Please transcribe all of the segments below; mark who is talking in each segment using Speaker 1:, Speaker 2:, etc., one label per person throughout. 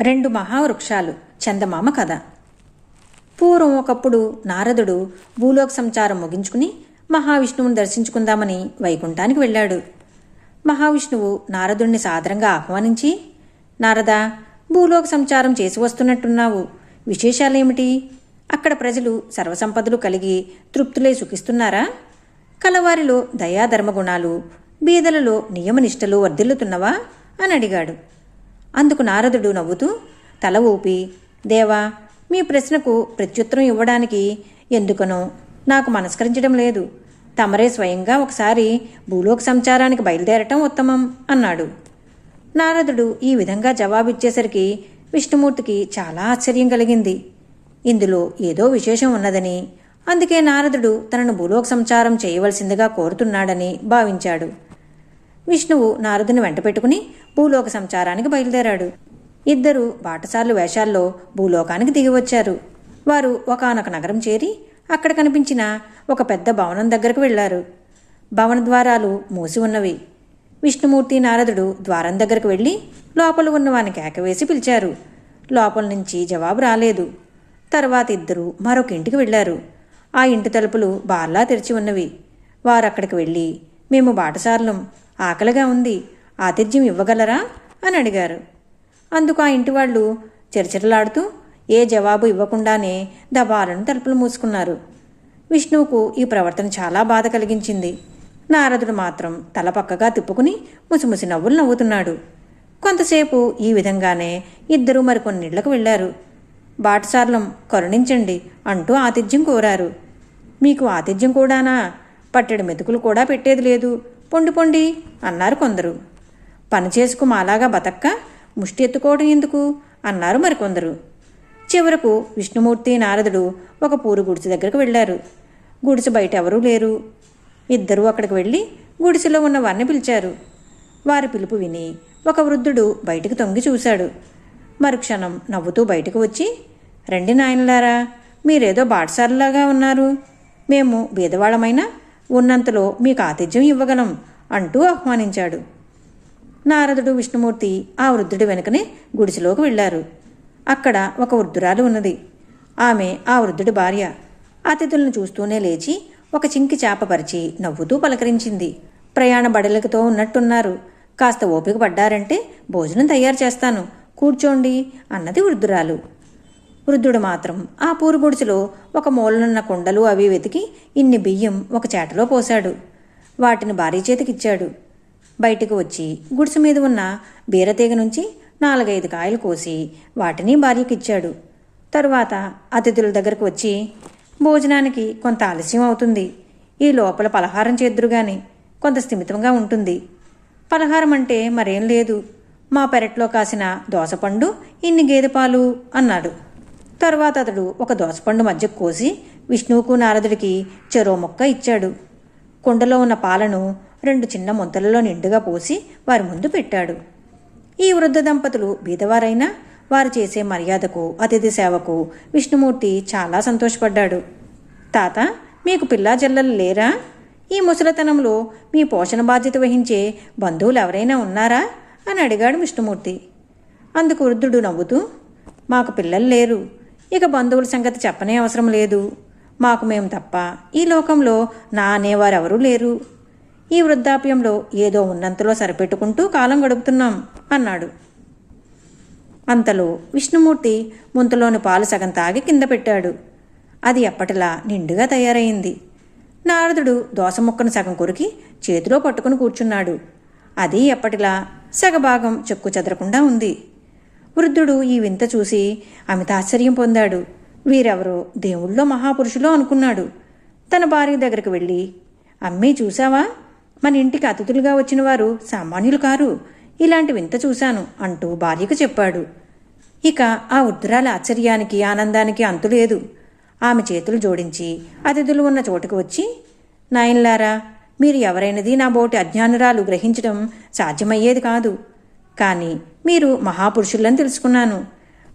Speaker 1: రెండు మహావృక్షాలు చందమామ కథ. పూర్వం ఒకప్పుడు నారదుడు భూలోక సంచారం ముగించుకుని మహావిష్ణువుని దర్శించుకుందామని వైకుంఠానికి వెళ్ళాడు. మహావిష్ణువు నారదుణ్ణి సాదరంగా ఆహ్వానించి నారద భూలోక సంచారం చేసి వస్తున్నట్టున్నావు. విశేషాలేమిటి? అక్కడ ప్రజలు సర్వసంపదలు కలిగి తృప్తులై సుఖిస్తున్నారా? కలవారిలో దయాధర్మగుణాలు బీదలలో నియమనిష్టలు వర్ధిల్లుతున్నవా? అని అడిగాడు. అందుకు నారదుడు నవ్వుతూ తల ఊపి దేవా మీ ప్రశ్నకు ప్రత్యుత్తరం ఇవ్వడానికి ఎందుకనో నాకు మనస్కరించడం లేదు. తమరే స్వయంగా ఒకసారి భూలోక సంచారానికి బయలుదేరటం ఉత్తమం అన్నాడు. నారదుడు ఈ విధంగా జవాబిచ్చేసరికి విష్ణుమూర్తికి చాలా ఆశ్చర్యం కలిగింది. ఇందులో ఏదో విశేషం ఉన్నదని అందుకే నారదుడు తనను భూలోక సంచారం చేయవలసిందిగా కోరుతున్నాడని భావించాడు. విష్ణువు నారదుని వెంట పెట్టుకుని భూలోక సంచారానికి బయలుదేరాడు. ఇద్దరు బాటసార్లు వేషాల్లో భూలోకానికి దిగివచ్చారు వారు ఒకనొక నగరం చేరి అక్కడ కనిపించిన ఒక పెద్ద భవనం దగ్గరకు వెళ్ళారు. భవన ద్వారాలు మూసి ఉన్నవి. విష్ణుమూర్తి నారదుడు ద్వారం దగ్గరకు వెళ్ళి లోపల ఉన్నవాని కేకవేసి పిలిచారు. లోపల నుంచి జవాబు రాలేదు. తర్వాత ఇద్దరు మరొక ఇంటికి వెళ్ళారు ఆ ఇంటి తలుపులు బార్లా తెరిచి ఉన్నవి. వారు అక్కడికి వెళ్ళి మేము బాటసార్లం. ఆకలిగా ఉంది. ఆతిథ్యం ఇవ్వగలరా? అని అడిగారు. అందుకు ఆ ఇంటి వాళ్ళు చిరచిరలాడుతూ ఏ జవాబు ఇవ్వకుండానే దబాలను తలుపులు మూసుకున్నారు. విష్ణువుకు ఈ ప్రవర్తన చాలా బాధ కలిగించింది. నారదుడు మాత్రం తల పక్కగా తిప్పుకుని ముసిముసి నవ్వులు నవ్వుతున్నాడు. కొంతసేపు ఈ విధంగానే ఇద్దరూ మరికొన్నిళ్ళకు వెళ్ళారు బాటసార్లం కరుణించండి అంటూ ఆతిథ్యం కోరారు. మీకు ఆతిథ్యం కూడానా? పట్టెడు మెతుకులు కూడా పెట్టేది లేదు. పొండి పొండి అన్నారు కొందరు. పని చేసుకు మాలాగా బతక్క ముష్టి ఎత్తుకోవడం ఎందుకు? అన్నారు మరికొందరు చివరకు విష్ణుమూర్తి నారదుడు ఒక పూరు గుడిసె దగ్గరకు వెళ్ళారు. గుడిసె బయట ఎవరూ లేరు. ఇద్దరూ అక్కడికి వెళ్ళి గుడిసెలో ఉన్న వారిని పిలిచారు. వారి పిలుపు విని ఒక వృద్ధుడు బయటికి తొంగి చూశాడు. మరుక్షణం నవ్వుతూ బయటకు వచ్చి రండి నాయనలారా మీరేదో బాటసారులాగా ఉన్నారు. మేము బీదవాళ్ళమైనా ఉన్నంతలో మీకు ఆతిథ్యం ఇవ్వగలం అంటూ ఆహ్వానించాడు. నారదుడు విష్ణుమూర్తి ఆ వృద్ధుడి వెనుకనే గుడిసెలోకి వెళ్ళారు. అక్కడ ఒక వృద్ధురాలు ఉన్నది. ఆమె ఆ వృద్ధుడి భార్య. అతిథులను చూస్తూనే లేచి ఒక చింకి చేప పరిచి నవ్వుతూ పలకరించింది. ప్రయాణ బడలికతో ఉన్నట్టున్నారు. కాస్త ఓపిక పడ్డారంటే భోజనం తయారు చేస్తాను. కూర్చోండి అన్నది వృద్ధురాలు. వృద్ధుడు మాత్రం ఆ పూరు గుడిసెలో ఒక మూలనున్న కుండలు అవి వెతికి ఇన్ని బియ్యం ఒక చేటలో పోశాడు. వాటిని భారీ చేతికిచ్చాడు. బయటకు వచ్చి గుడిసె మీద ఉన్న బీరతీగ నుంచి నాలుగైదు కాయలు కోసి వాటిని భార్యకిచ్చాడు. తరువాత అతిథుల దగ్గరకు వచ్చి భోజనానికి కొంత ఆలస్యం అవుతుంది. ఈ లోపల పలహారం చేద్దురుగాని కొంత స్థిమితంగా ఉంటుంది. పలహారం అంటే మరేం లేదు. మా పెరట్లో కాసిన దోసపండు ఇన్ని గేదె పాలు అన్నాడు. తర్వాత అతడు ఒక దోసపండు మధ్య కోసి విష్ణువుకు నారదుడికి చెరో మొక్క ఇచ్చాడు. కుండలో ఉన్న పాలను రెండు చిన్న ముంతలలో నిండుగా పోసి వారి ముందు పెట్టాడు. ఈ వృద్ధ దంపతులు బీదవారైనా వారు చేసే మర్యాదకు అతిథి సేవకు విష్ణుమూర్తి చాలా సంతోషపడ్డాడు. తాత మీకు పిల్లా జల్లలు లేరా? ఈ ముసలితనంలో మీ పోషణ బాధ్యత వహించే బంధువులు ఎవరైనా ఉన్నారా? అని అడిగాడు విష్ణుమూర్తి. అందుకు వృద్ధుడు నవ్వుతూ మాకు పిల్లలు లేరు. ఇక బంధువుల సంగతి చెప్పనే అవసరం లేదు. మాకు మేము తప్ప ఈ లోకంలో నా అనేవారెవరూ లేరు. ఈ వృద్ధాప్యంలో ఏదో ఉన్నంతలో సరిపెట్టుకుంటూ కాలం గడుపుతున్నాం అన్నాడు. అంతలో విష్ణుమూర్తి ముంతలోని పాలు సగం తాగి కింద పెట్టాడు. అది ఎప్పటిలా నిండుగా తయారైంది. నారదుడు దోస ముక్కను సగం కొరికి చేతిలో పట్టుకుని కూర్చున్నాడు. అది ఎప్పటిలా సగభాగం చెక్కు చెదరకుండా ఉంది. వృద్ధుడు ఈ వింత చూసి అమితాశ్చర్యం పొందాడు. వీరెవరో దేవుళ్ళో మహాపురుషులో అనుకున్నాడు. తన భార్య దగ్గరకు వెళ్ళి అమ్మే చూశావా? మన ఇంటికి అతిథులుగా వచ్చిన వారు సామాన్యులు కారు. ఇలాంటి వింత చూశాను అంటూ భార్యకు చెప్పాడు. ఇక ఆ వృద్ధురాల ఆశ్చర్యానికి ఆనందానికి అంతులేదు ఆమె చేతులు జోడించి అతిథులు ఉన్న చోటుకు వచ్చి నాయన్లారా మీరు ఎవరైనది నా బోటి అజ్ఞానురాలు గ్రహించడం సాధ్యమయ్యేది కాదు. కానీ మీరు మహాపురుషులని తెలుసుకున్నాను.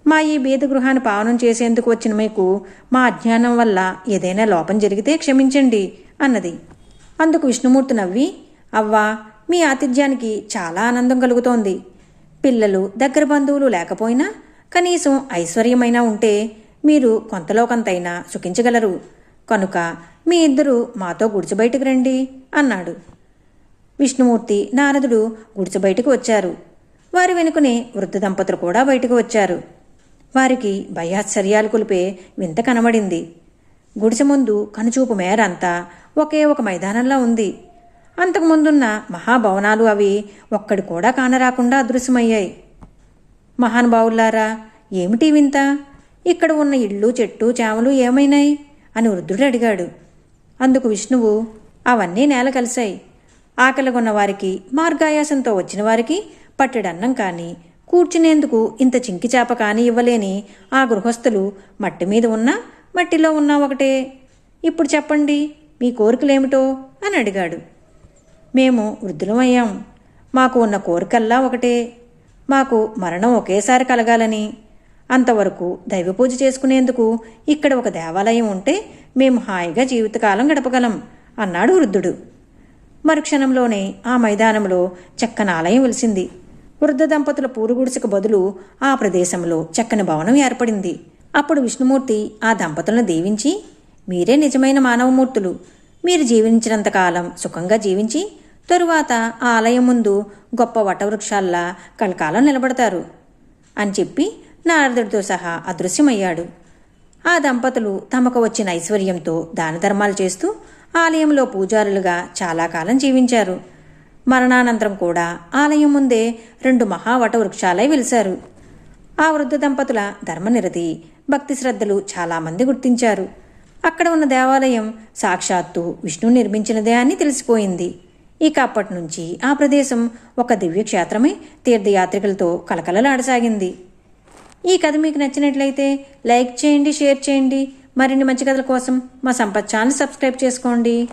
Speaker 1: మా ఈ బీద గృహాన్ని పావనం చేసేందుకు వచ్చిన మీకు మా అజ్ఞానం వల్ల ఏదైనా లోపం జరిగితే క్షమించండి అన్నది. అందుకు విష్ణుమూర్తి నవ్వి అవ్వా మీ ఆతిథ్యానికి చాలా ఆనందం కలుగుతోంది. పిల్లలు దగ్గర బంధువులు లేకపోయినా కనీసం ఐశ్వర్యమైనా ఉంటే మీరు కొంతలో కొంతైనా సుఖించగలరు. కనుక మీ ఇద్దరు మాతో గుడిచి బయటకు రండి అన్నాడు. విష్ణుమూర్తి నారదుడు గుడిచి బయటకు వచ్చారు. వారి వెనుకనే వృద్ధ దంపతులు కూడా బయటకు వచ్చారు. వారికి భయాశ్చర్యాలు కొలిపే వింత కనబడింది. గుడిసె ముందు కనుచూపు మేరంతా ఒకే ఒక మైదానంలా ఉంది. అంతకుముందున్న మహాభవనాలు అవి ఒక్కడి కూడా కానరాకుండా అదృశ్యమయ్యాయి. మహానుభావులారా ఏమిటి వింత? ఇక్కడ ఉన్న ఇళ్ళు చెట్టు చేమలు ఏమైనాయి? అని వృద్ధుడు అడిగాడు. అందుకు విష్ణువు అవన్నీ నేల కలిశాయి. ఆకలిగొన్న వారికి మార్గాయాసంతో వచ్చిన వారికి పట్టెడన్నం కానీ కూర్చునేందుకు ఇంత చింకిచాప కానీ ఇవ్వలేని ఆ గృహస్థులు మట్టి మీద ఉన్నా మట్టిలో ఉన్నా ఒకటే. ఇప్పుడు చెప్పండి మీ కోరికలేమిటో? అని అడిగాడు. మేము వృద్ధులమయ్యాం మాకు ఉన్న కోరికల్లా ఒకటే. మాకు మరణం ఒకేసారి కలగాలని. అంతవరకు దైవ పూజ చేసుకునేందుకు ఇక్కడ ఒక దేవాలయం ఉంటే మేము హాయిగా జీవితకాలం గడపగలం అన్నాడు వృద్ధుడు. మరుక్షణంలోనే ఆ మైదానంలో చక్కని ఆలయం వెలిసింది. వృద్ధ దంపతుల పూరుగుడిసెకు బదులు ఆ ప్రదేశంలో చక్కని భవనం ఏర్పడింది. అప్పుడు విష్ణుమూర్తి ఆ దంపతులను దీవించి మీరే నిజమైన మానవమూర్తులు. మీరు జీవించినంతకాలం సుఖంగా జీవించి తరువాత ఆ ఆలయం ముందు గొప్ప వటవృక్షాల్లా కలకాలం నిలబడతారు అని చెప్పి నారదుడితో సహా అదృశ్యమయ్యాడు. ఆ దంపతులు తమకు వచ్చిన ఐశ్వర్యంతో దాన ధర్మాలు చేస్తూ ఆలయంలో పూజారులుగా చాలా కాలం జీవించారు. మరణానంతరం కూడా ఆలయం ముందే రెండు మహావట వృక్షాలై వెలిశారు. ఆ వృద్ధ దంపతుల ధర్మనిరతి భక్తి శ్రద్ధలు చాలామంది గుర్తించారు. అక్కడ ఉన్న దేవాలయం సాక్షాత్తు విష్ణు నిర్మించినదే అని తెలిసిపోయింది. ఇక అప్పటి నుంచి ఆ ప్రదేశం ఒక దివ్యక్షేత్రమే తీర్థయాత్రికులతో కలకలలాడసాగింది ఈ కథ మీకు నచ్చినట్లయితే లైక్ చేయండి షేర్ చేయండి. మరిన్ని మంచి కథల కోసం మా సంపత్ ఛానల్ సబ్స్క్రైబ్ చేసుకోండి.